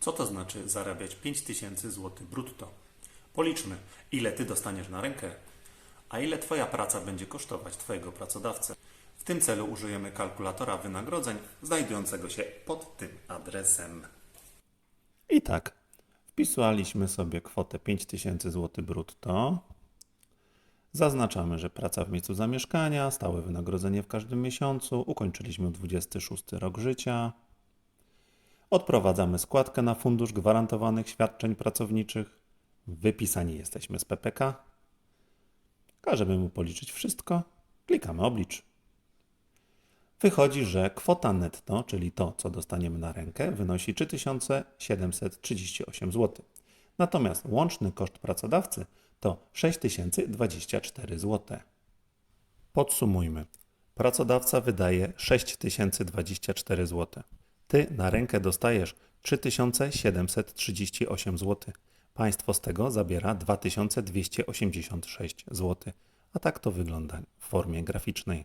Co to znaczy zarabiać 5000 zł brutto? Policzmy, ile ty dostaniesz na rękę, a ile twoja praca będzie kosztować twojego pracodawcę. W tym celu użyjemy kalkulatora wynagrodzeń znajdującego się pod tym adresem. I tak, wpisaliśmy sobie kwotę 5000 zł brutto. Zaznaczamy, że praca w miejscu zamieszkania, stałe wynagrodzenie w każdym miesiącu, ukończyliśmy 26 rok życia. Odprowadzamy składkę na Fundusz Gwarantowanych Świadczeń Pracowniczych. Wypisani jesteśmy z PPK. Każemy mu policzyć wszystko. Klikamy oblicz. Wychodzi, że kwota netto, czyli to, co dostaniemy na rękę, wynosi 3738 zł. Natomiast łączny koszt pracodawcy to 6024 zł. Podsumujmy. Pracodawca wydaje 6024 zł. Ty na rękę dostajesz 3738 zł. Państwo z tego zabiera 2286 zł. A tak to wygląda w formie graficznej.